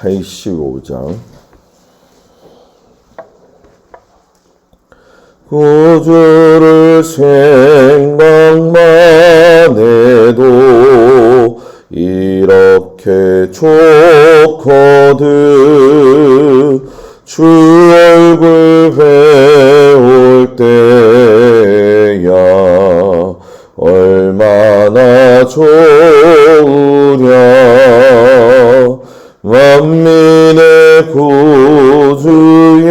(85장) 구주를 생각만 해도 이렇게 좋거든. 주 얼굴 배울 때야 얼마나 좋으랴 만민의 구주 예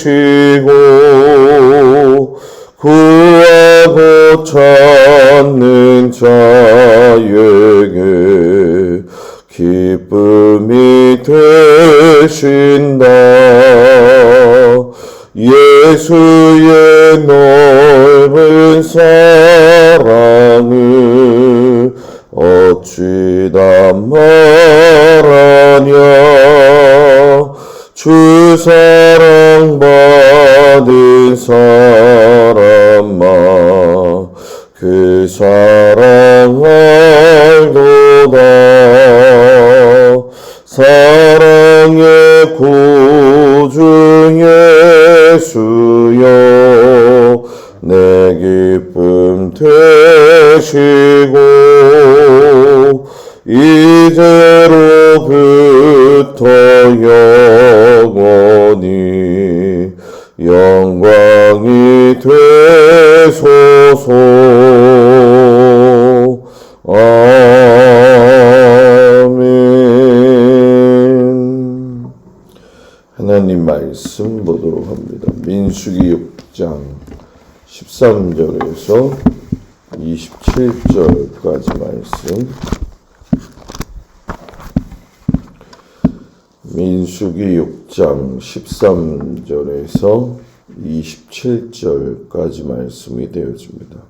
되시고 구하고 찾는 자에게 기쁨이 되신다. 예수의 넓은 사 13절에서 27절까지 말씀 민수기 6장 13절에서 27절까지 말씀이 되어집니다.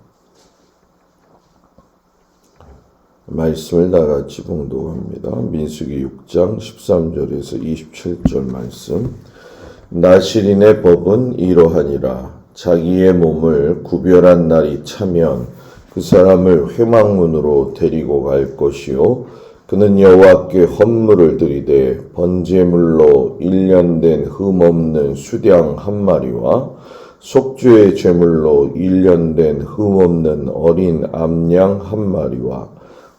말씀을 다 같이 봉독합니다. 민수기 6장 13절에서 27절 말씀. 나시린의 법은 이러하니라. 자기의 몸을 구별한 날이 차면 그 사람을 회망문으로 데리고 갈 것이요. 그는 여호와께 헌물을 드리되 번제물로 일년된 흠없는 수량 한 마리와 속죄의 제물로 일년된 흠없는 어린 암양 한 마리와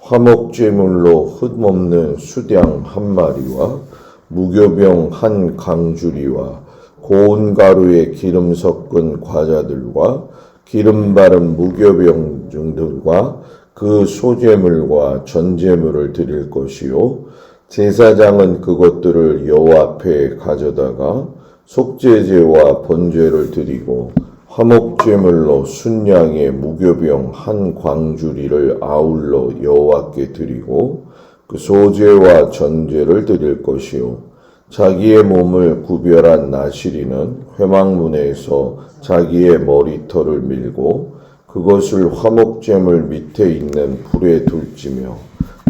화목제물로 흠없는 수량 한 마리와 무교병 한 강주리와 고운 가루에 기름 섞은 과자들과 기름 바른 무교병 등들과 그 소제물과 전제물을 드릴 것이요. 제사장은 그것들을 여호와 앞에 가져다가 속죄제와 번제를 드리고 화목제물로 순양의 무교병 한 광주리를 아울러 여호와께 드리고 그 소제와 전제를 드릴 것이요 자기의 몸을 구별한 나시리는 회망문에서 자기의 머리털을 밀고 그것을 화목제물 밑에 있는 불에 둘지며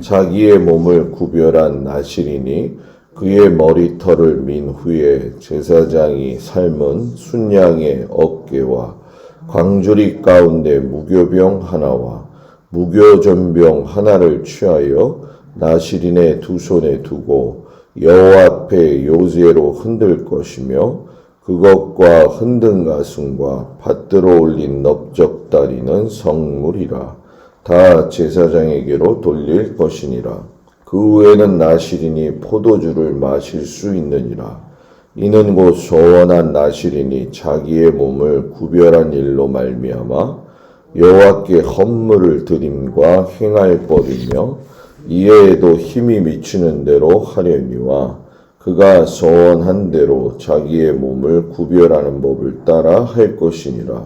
자기의 몸을 구별한 나실이니 그의 머리털을 민 후에 제사장이 삶은 순양의 어깨와 광주리 가운데 무교병 하나와 무교전병 하나를 취하여 나시린의 두 손에 두고 여호와 앞에 요제로 흔들 것이며 그것과 흔든 가슴과 받들어 올린 넓적다리는 성물이라. 다 제사장에게로 돌릴 것이니라. 그 후에는 나시린이 포도주를 마실 수 있느니라. 이는 곧 소원한 나시린이 자기의 몸을 구별한 일로 말미암아 여호와께 헌물을 드림과 행할 법이며 이에도 힘이 미치는 대로 하려니와 그가 소원한 대로 자기의 몸을 구별하는 법을 따라 할 것이니라.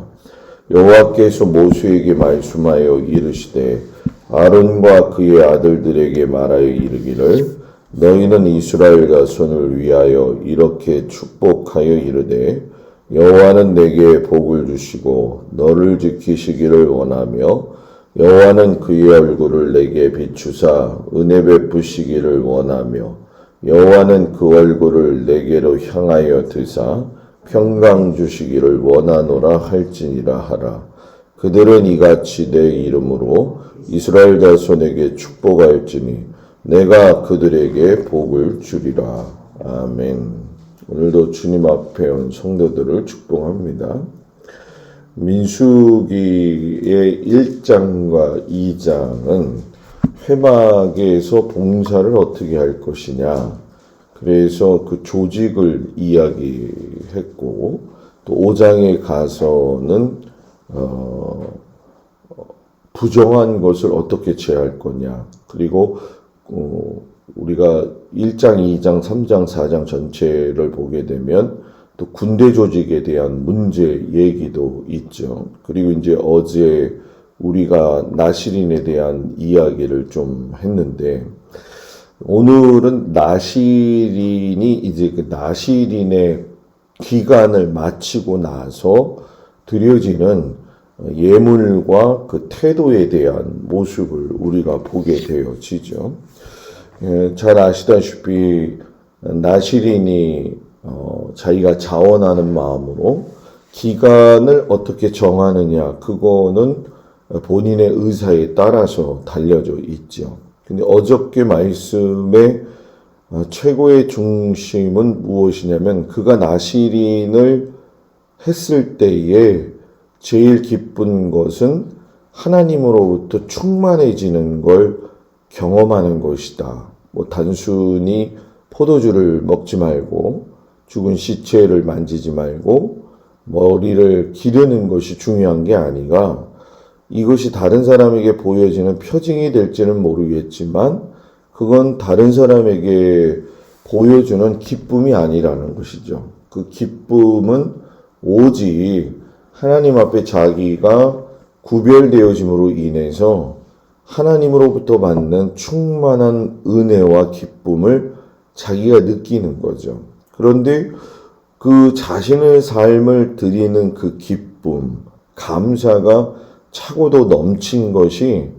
여호와께서 모세에게 말씀하여 이르시되 아론과 그의 아들들에게 말하여 이르기를 너희는 이스라엘 가손을 위하여 이렇게 축복하여 이르되 여호와는 내게 복을 주시고 너를 지키시기를 원하며 여호와는 그의 얼굴을 내게 비추사 은혜 베푸시기를 원하며 여호와는 그 얼굴을 내게로 향하여 드사 평강 주시기를 원하노라 할지니라 하라 그들은 이같이 내 이름으로 이스라엘 자손에게 축복할지니 내가 그들에게 복을 주리라 아멘. 오늘도 주님 앞에 온 성도들을 축복합니다. 민수기의 1장과 2장은 회막에서 봉사를 어떻게 할 것이냐. 그래서 그 조직을 이야기했고, 또 5장에 가서는, 어, 부정한 것을 어떻게 제할 거냐. 그리고, 어, 우리가 1장, 2장, 3장, 4장 전체를 보게 되면 또 군대 조직에 대한 문제 얘기도 있죠. 그리고 이제 어제 우리가 나시린에 대한 이야기를 좀 했는데 오늘은 나시린이 이제 그 나시린의 기간을 마치고 나서 드려지는 예물과 그 태도에 대한 모습을 우리가 보게 되어지죠. 예, 잘 아시다시피 나시린이 어, 자기가 자원하는 마음으로 기간을 어떻게 정하느냐 그거는 본인의 의사에 따라서 달려져 있죠. 근데 어저께 말씀의 어, 최고의 중심은 무엇이냐면 그가 나시린을 했을 때에 제일 기쁜 것은 하나님으로부터 충만해지는 걸 경험하는 것이다. 뭐 단순히 포도주를 먹지 말고 죽은 시체를 만지지 말고 머리를 기르는 것이 중요한 게 아니라 이것이 다른 사람에게 보여지는 표징이 될지는 모르겠지만 그건 다른 사람에게 보여주는 기쁨이 아니라는 것이죠. 그 기쁨은 오직 하나님 앞에 자기가 구별되어짐으로 인해서 하나님으로부터 받는 충만한 은혜와 기쁨을 자기가 느끼는 거죠. 그런데 그 자신의 삶을 드리는 그 기쁨, 감사가 차고도 넘친 것이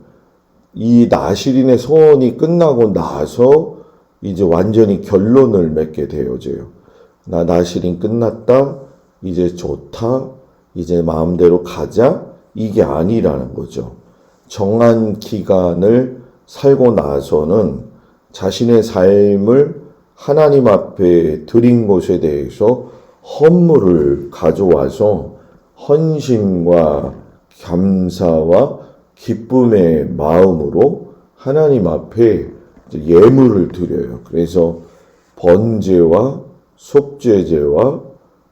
이 나시린의 소원이 끝나고 나서 이제 완전히 결론을 맺게 되어져요. 나 나시린 끝났다. 이제 좋다. 이제 마음대로 가자. 이게 아니라는 거죠. 정한 기간을 살고 나서는 자신의 삶을 하나님 앞에 드린 것에 대해서 헌물을 가져와서 헌신과 감사와 기쁨의 마음으로 하나님 앞에 예물을 드려요. 그래서 번제와 속죄제와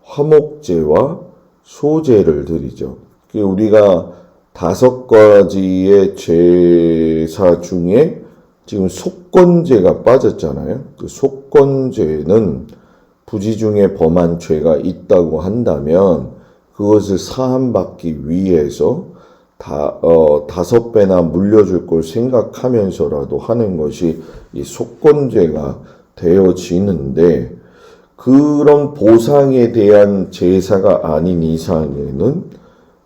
화목제와 소제를 드리죠. 우리가 다섯 가지의 제사 중에 지금 속건제가 빠졌잖아요. 그 속건제는 부지 중에 범한 죄가 있다고 한다면 그것을 사함받기 위해서 다, 어, 다섯 배나 물려줄 걸 생각하면서라도 하는 것이 이 속건제가 되어지는데 그런 보상에 대한 제사가 아닌 이상에는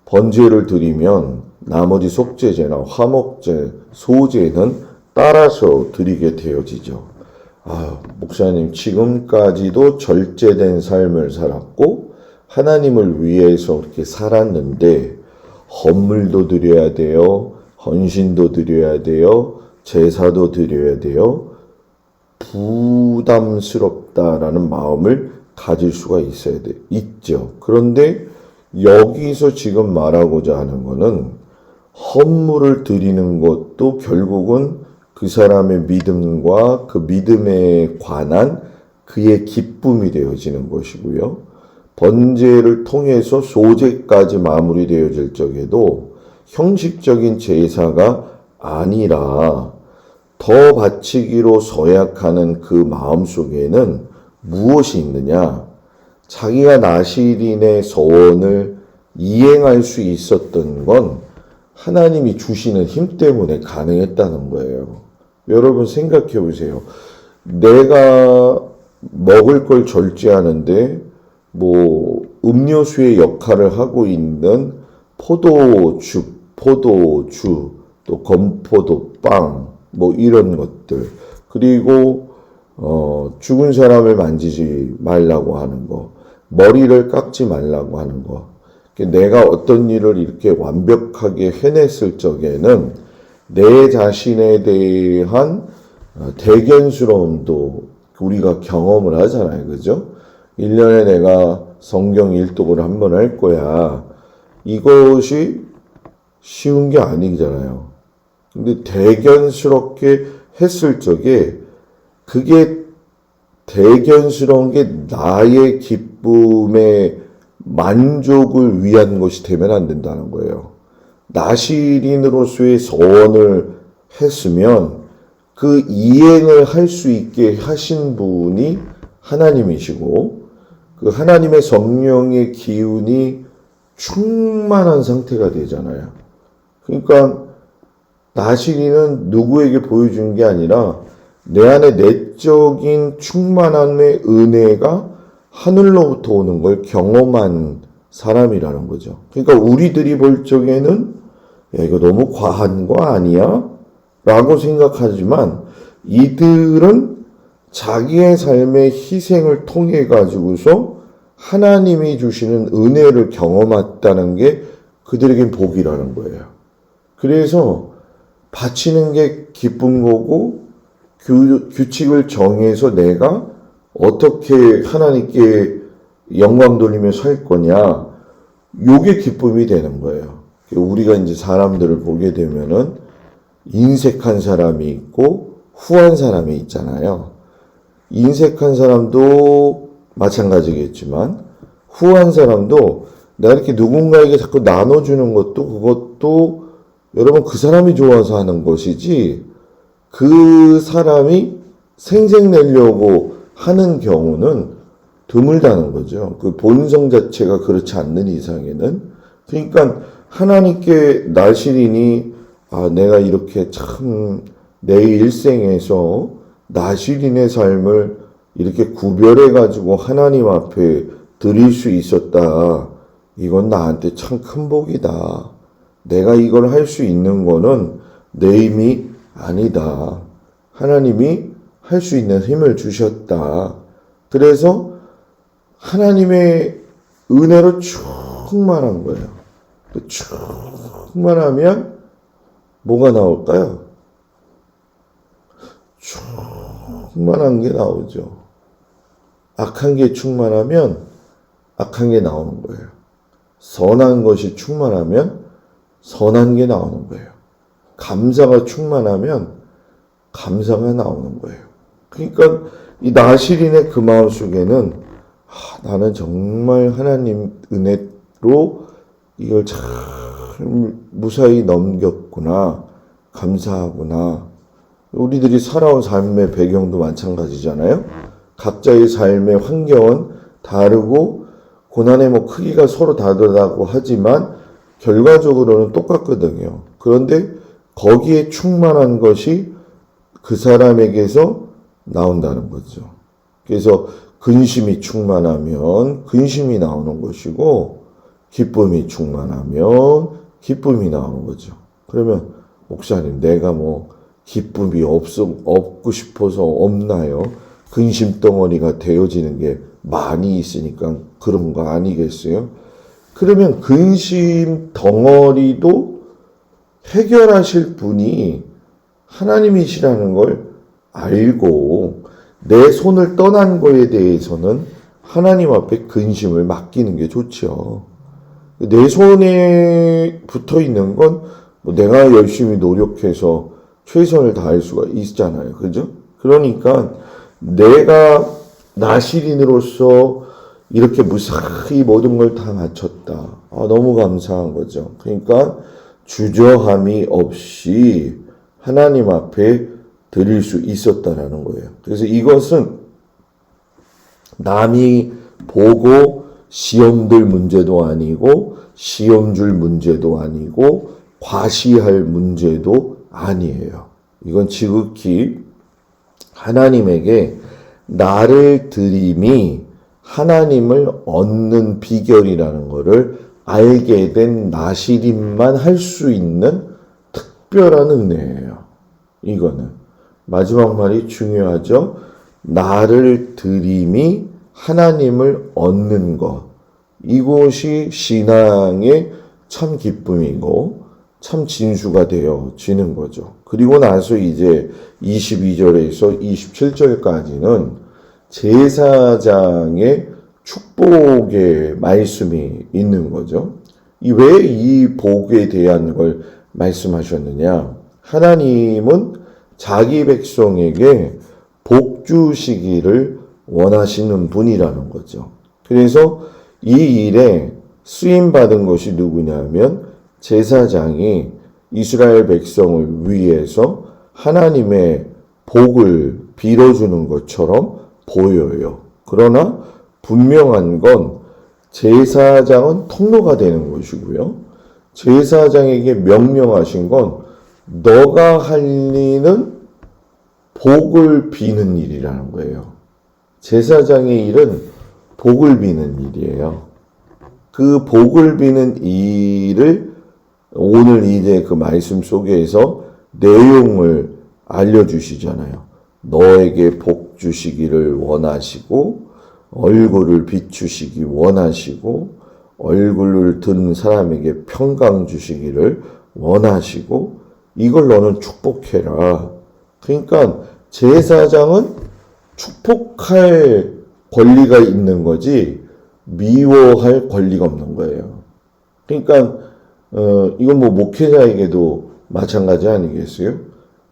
번제를 드리면 나머지 속죄제나 화목제, 소제는 따라서 드리게 되어지죠. 아, 목사님, 지금까지도 절제된 삶을 살았고, 하나님을 위해서 그렇게 살았는데, 헌물도 드려야 돼요, 헌신도 드려야 돼요, 제사도 드려야 돼요, 부담스럽다라는 마음을 가질 수가 있어야 돼, 있죠. 그런데 여기서 지금 말하고자 하는 거는 헌물을 드리는 것도 결국은 그 사람의 믿음과 그 믿음에 관한 그의 기쁨이 되어지는 것이고요. 번제를 통해서 소제까지 마무리되어질 적에도 형식적인 제사가 아니라 더 바치기로 서약하는 그 마음 속에는 무엇이 있느냐? 자기가 나시린의 서원을 이행할 수 있었던 건 하나님이 주시는 힘 때문에 가능했다는 거예요. 여러분 생각해 보세요. 내가 먹을 걸 절제하는데 뭐 음료수의 역할을 하고 있는 포도죽, 포도주, 또 건포도빵, 뭐 이런 것들. 그리고 어, 죽은 사람을 만지지 말라고 하는 거, 머리를 깎지 말라고 하는 거. 내가 어떤 일을 이렇게 완벽하게 해냈을 적에는 내 자신에 대한 어, 대견스러움도 우리가 경험을 하잖아요. 그죠? 1년에 내가 성경 일독을 한 번 할 거야. 이것이 쉬운 게 아니잖아요. 근데 대견스럽게 했을 적에 그게 대견스러운 게 나의 기쁨의 만족을 위한 것이 되면 안 된다는 거예요. 나시린으로서의 서원을 했으면 그 이행을 할 수 있게 하신 분이 하나님이시고 그 하나님의 성령의 기운이 충만한 상태가 되잖아요. 그러니까 나시린은 누구에게 보여준 게 아니라 내 안에 내적인 충만함의 은혜가 하늘로부터 오는 걸 경험한 사람이라는 거죠. 그러니까 우리들이 볼 적에는 야, 이거 너무 과한 거 아니야? 라고 생각하지만 이들은 자기의 삶의 희생을 통해 가지고서 하나님이 주시는 은혜를 경험했다는 게 그들에겐 복이라는 거예요. 그래서 바치는 게 기쁜 거고 규, 규칙을 정해서 내가 어떻게 하나님께 영광 돌리며 살 거냐, 요게 기쁨이 되는 거예요. 우리가 이제 사람들을 보게 되면은 인색한 사람이 있고 후한 사람이 있잖아요. 인색한 사람도 마찬가지겠지만 후한 사람도 내가 이렇게 누군가에게 자꾸 나눠주는 것도 그것도 여러분 그 사람이 좋아서 하는 것이지 그 사람이 생색내려고 하는 경우는 드물다는 거죠. 그 본성 자체가 그렇지 않는 이상에는. 그러니까 하나님께 나시린이 아, 내가 이렇게 참 내 일생에서 나시린의 삶을 이렇게 구별해 가지고 하나님 앞에 드릴 수 있었다. 이건 나한테 참 큰 복이다. 내가 이걸 할 수 있는 거는 내 힘이 아니다. 하나님이 할 수 있는 힘을 주셨다. 그래서 하나님의 은혜로 충만한 거예요. 충만하면 뭐가 나올까요? 충만한 게 나오죠. 악한 게 충만하면 악한 게 나오는 거예요. 선한 것이 충만하면 선한 게 나오는 거예요. 감사가 충만하면 감사가 나오는 거예요. 그러니까 이 나시린의 그 마음 속에는 아, 나는 정말 하나님 은혜로 이걸 참 무사히 넘겼구나. 감사하구나. 우리들이 살아온 삶의 배경도 마찬가지잖아요. 각자의 삶의 환경은 다르고 고난의 뭐 크기가 서로 다르다고 하지만 결과적으로는 똑같거든요. 그런데 거기에 충만한 것이 그 사람에게서 나온다는 거죠. 그래서 근심이 충만하면 근심이 나오는 것이고 기쁨이 충만하면 기쁨이 나오는 거죠. 그러면 목사님 내가 뭐 기쁨이 없어 없고 싶어서 없나요? 근심 덩어리가 되어지는 게 많이 있으니까 그런 거 아니겠어요? 그러면 근심 덩어리도 해결하실 분이 하나님이시라는 걸 알고 내 손을 떠난 거에 대해서는 하나님 앞에 근심을 맡기는 게 좋죠. 내 손에 붙어 있는 건 뭐 내가 열심히 노력해서 최선을 다할 수가 있잖아요. 그죠? 그러니까 내가 나시린으로서 이렇게 무사히 모든 걸 다 마쳤다. 아, 너무 감사한 거죠. 그러니까 주저함이 없이 하나님 앞에 드릴 수 있었다라는 거예요. 그래서 이것은 남이 보고 시험들 문제도 아니고 시험 줄 문제도 아니고 과시할 문제도 아니에요. 이건 지극히 하나님에게 나를 드림이 하나님을 얻는 비결이라는 것을 알게 된 나시림만 할 수 있는 특별한 은혜예요. 이거는 마지막 말이 중요하죠. 나를 드림이 하나님을 얻는 것. 이곳이 신앙의 참 기쁨이고 참 진수가 되어지는 거죠. 그리고 나서 이제 22절에서 27절까지는 제사장의 축복의 말씀이 있는 거죠. 왜 이 복에 대한 걸 말씀하셨느냐? 하나님은 자기 백성에게 복 주시기를 원하시는 분이라는 거죠. 그래서 이 일에 쓰임 받은 것이 누구냐면 제사장이 이스라엘 백성을 위해서 하나님의 복을 빌어주는 것처럼 보여요. 그러나 분명한 건 제사장은 통로가 되는 것이고요. 제사장에게 명령하신 건 너가 할 일은 복을 비는 일이라는 거예요. 제사장의 일은 복을 비는 일이에요. 그 복을 비는 일을 오늘 이제 그 말씀 속에서 내용을 알려주시잖아요. 너에게 복 주시기를 원하시고, 얼굴을 비추시기 원하시고, 얼굴을 든 사람에게 평강 주시기를 원하시고, 이걸 너는 축복해라. 그러니까 제사장은 축복할 권리가 있는 거지, 미워할 권리가 없는 거예요. 그러니까 어, 이건 뭐 목회자에게도 마찬가지 아니겠어요?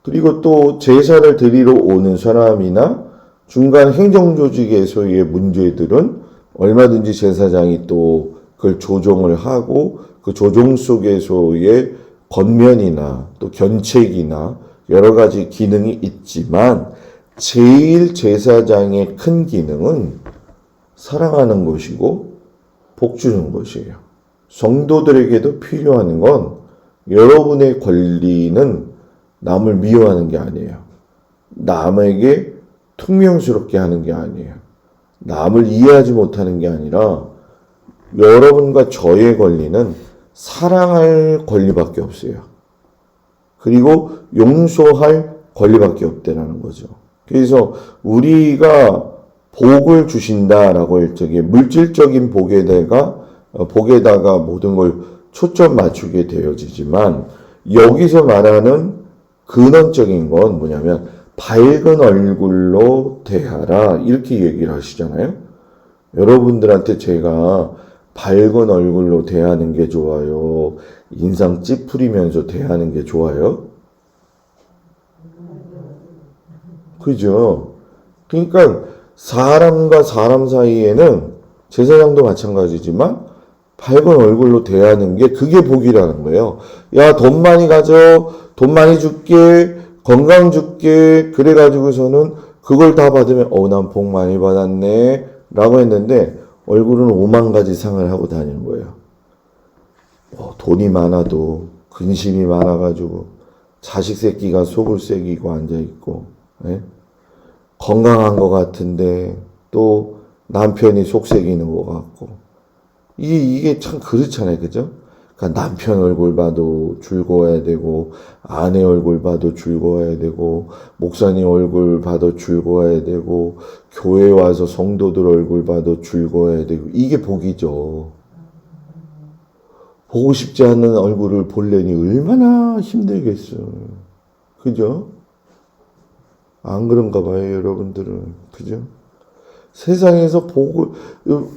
그리고 또 제사를 드리러 오는 사람이나 중간 행정조직에서의 문제들은 얼마든지 제사장이 또 그걸 조정을 하고 그 조정 속에서의 겉면이나 또 견책이나 여러 가지 기능이 있지만 제일 제사장의 큰 기능은 사랑하는 것이고 복 주는 것이에요. 성도들에게도 필요한 건 여러분의 권리는 남을 미워하는 게 아니에요. 남에게 퉁명스럽게 하는 게 아니에요. 남을 이해하지 못하는 게 아니라 여러분과 저의 권리는 사랑할 권리밖에 없어요. 그리고 용서할 권리밖에 없다라는 거죠. 그래서 우리가 복을 주신다라고 할 적에 물질적인 복에다가 어, 복에다가 모든 걸 초점 맞추게 되어지지만 여기서 말하는 근원적인 건 뭐냐면 밝은 얼굴로 대하라 이렇게 얘기를 하시잖아요. 여러분들한테 제가 밝은 얼굴로 대하는 게 좋아요. 인상 찌푸리면서 대하는 게 좋아요. 그죠? 그러니까 사람과 사람 사이에는 제사장도 마찬가지지만 밝은 얼굴로 대하는 게 그게 복이라는 거예요. 야, 돈 많이 가져. 돈 많이 줄게. 건강 줄게. 그래가지고서는 그걸 다 받으면, 어, 난 복 많이 받았네. 라고 했는데, 얼굴은 오만 가지 상을 하고 다니는 거예요. 어, 돈이 많아도, 근심이 많아가지고, 자식 새끼가 속을 새기고 앉아있고, 예? 건강한 것 같은데, 또 남편이 속 새기는 것 같고, 이게, 이게 참 그렇잖아요. 그죠? 그러니까 남편 얼굴 봐도 즐거워야 되고 아내 얼굴 봐도 즐거워야 되고 목사님 얼굴 봐도 즐거워야 되고 교회 와서 성도들 얼굴 봐도 즐거워야 되고 이게 복이죠. 보고 싶지 않은 얼굴을 보려니 얼마나 힘들겠어. 그죠? 안 그런가 봐요, 여러분들은. 그죠? 세상에서 보고,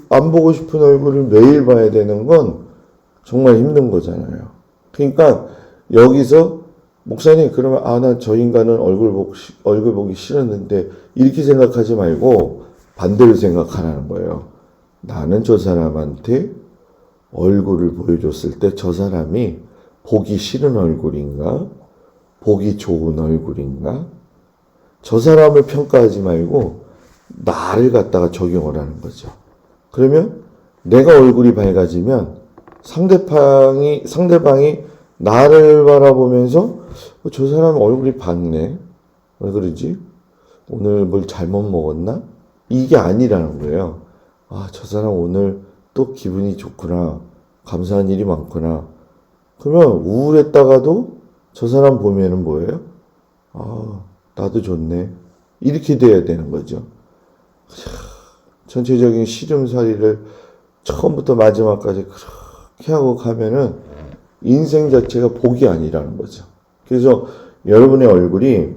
안 보고 싶은 얼굴을 매일 봐야 되는 건 정말 힘든 거잖아요. 그러니까 여기서 목사님 그러면 아 나 저 인간은 얼굴 보기 얼굴 보기 싫었는데 이렇게 생각하지 말고 반대로 생각하라는 거예요. 나는 저 사람한테 얼굴을 보여줬을 때 저 사람이 보기 싫은 얼굴인가? 보기 좋은 얼굴인가? 저 사람을 평가하지 말고 나를 갖다가 적용을 하는 거죠. 그러면 내가 얼굴이 밝아지면 상대방이 상대방이 나를 바라보면서 어, 저 사람 얼굴이 밝네. 왜 그러지? 오늘 뭘 잘못 먹었나? 이게 아니라는 거예요. 아, 저 사람 오늘 또 기분이 좋구나. 감사한 일이 많구나. 그러면 우울했다가도 저 사람 보면은 뭐예요? 아, 나도 좋네. 이렇게 돼야 되는 거죠. 전체적인 시름살이를 처음부터 마지막까지 그렇게 하고 가면은 인생 자체가 복이 아니라는 거죠. 그래서 여러분의 얼굴이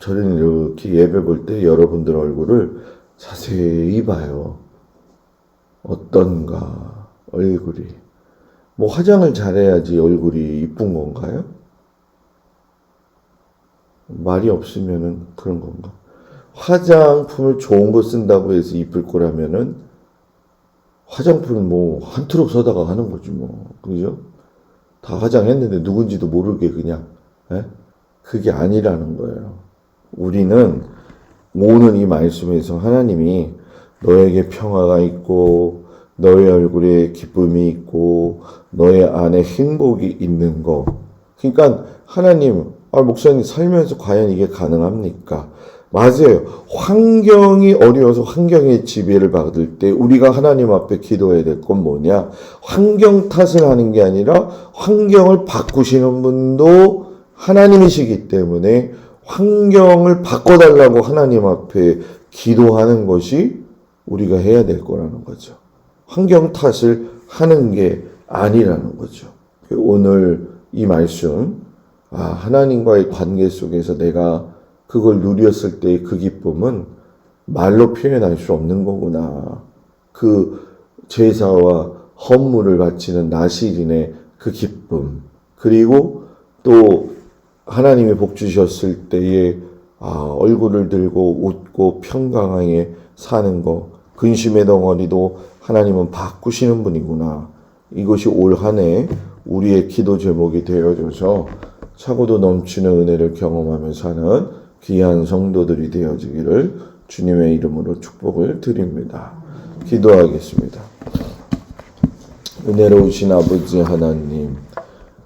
저는 이렇게 예배 볼 때 여러분들 얼굴을 자세히 봐요. 어떤가, 얼굴이. 뭐 화장을 잘해야지 얼굴이 이쁜 건가요? 말이 없으면은 그런 건가? 화장품을 좋은 거 쓴다고 해서 이쁠 거라면은 화장품은 뭐 한 트럭 서다가 하는 거지 뭐 그죠? 다 화장했는데 누군지도 모르게 그냥 예? 그게 아니라는 거예요. 우리는 오늘 이 말씀에서 하나님이 너에게 평화가 있고 너의 얼굴에 기쁨이 있고 너의 안에 행복이 있는 거. 그러니까 하나님, 아 목사님 살면서 과연 이게 가능합니까? 맞아요. 환경이 어려워서 환경의 지배를 받을 때 우리가 하나님 앞에 기도해야 될 건 뭐냐? 환경 탓을 하는 게 아니라 환경을 바꾸시는 분도 하나님이시기 때문에 환경을 바꿔달라고 하나님 앞에 기도하는 것이 우리가 해야 될 거라는 거죠. 환경 탓을 하는 게 아니라는 거죠. 오늘 이 말씀, 아, 하나님과의 관계 속에서 내가 그걸 누렸을 때의 그 기쁨은 말로 표현할 수 없는 거구나. 그 제사와 헌물을 바치는 나시린의 그 기쁨. 그리고 또 하나님이 복 주셨을 때에 아, 얼굴을 들고 웃고 평강하게 사는 거. 근심의 덩어리도 하나님은 바꾸시는 분이구나. 이것이 올 한 해 우리의 기도 제목이 되어줘서 차고도 넘치는 은혜를 경험하며 사는 귀한 성도들이 되어지기를 주님의 이름으로 축복을 드립니다. 기도하겠습니다. 은혜로우신 아버지 하나님,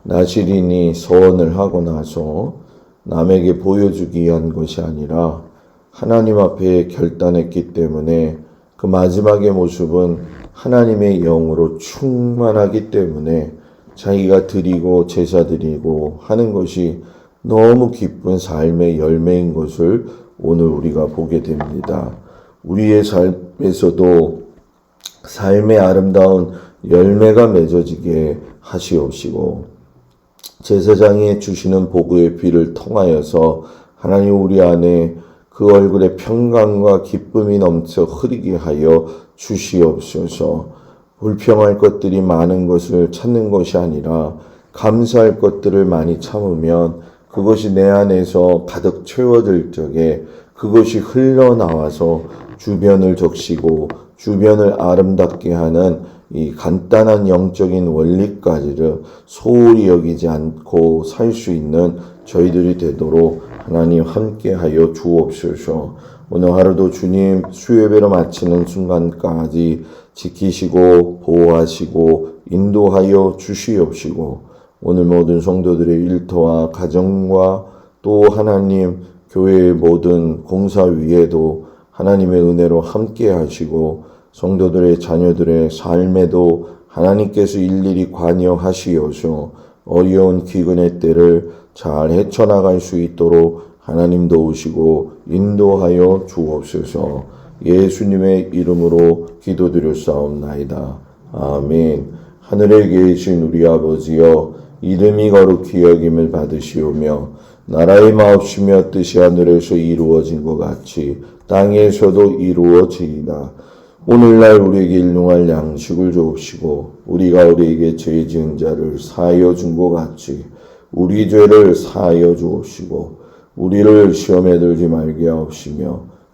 나시린이 서원을 하고 나서 남에게 보여주기 위한 것이 아니라 하나님 앞에 결단했기 때문에 그 마지막의 모습은 하나님의 영으로 충만하기 때문에 자기가 드리고 제사 드리고 하는 것이 너무 기쁜 삶의 열매인 것을 오늘 우리가 보게 됩니다. 우리의 삶에서도 삶의 아름다운 열매가 맺어지게 하시옵시고 제사장이 주시는 보고의 비를 통하여서 하나님 우리 안에 그 얼굴에 평강과 기쁨이 넘쳐 흐르게 하여 주시옵소서. 불평할 것들이 많은 것을 찾는 것이 아니라 감사할 것들을 많이 참으면 그것이 내 안에서 가득 채워질 적에 그것이 흘러나와서 주변을 적시고 주변을 아름답게 하는 이 간단한 영적인 원리까지를 소홀히 여기지 않고 살 수 있는 저희들이 되도록 하나님 함께하여 주옵소서. 오늘 하루도 주님 수요배로 마치는 순간까지 지키시고 보호하시고 인도하여 주시옵시고 오늘 모든 성도들의 일터와 가정과 또 하나님 교회의 모든 공사 위에도 하나님의 은혜로 함께 하시고 성도들의 자녀들의 삶에도 하나님께서 일일이 관여하시어서 어려운 기근의 때를 잘 헤쳐나갈 수 있도록 하나님 도우시고 인도하여 주옵소서 예수님의 이름으로 기도드렸사옵나이다. 아멘. 하늘에 계신 우리 아버지여 이름이 거룩히 여김을 받으시오며 나라의 마옵시며 뜻이 하늘에서 이루어진 것 같이 땅에서도 이루어지이다. 오늘날 우리에게 일용할 양식을 주옵시고 우리가 우리에게 죄 지은 자를 사하여 준 것 같이 우리 죄를 사하여 주옵시고 우리를 시험에 들지 말게 하옵시며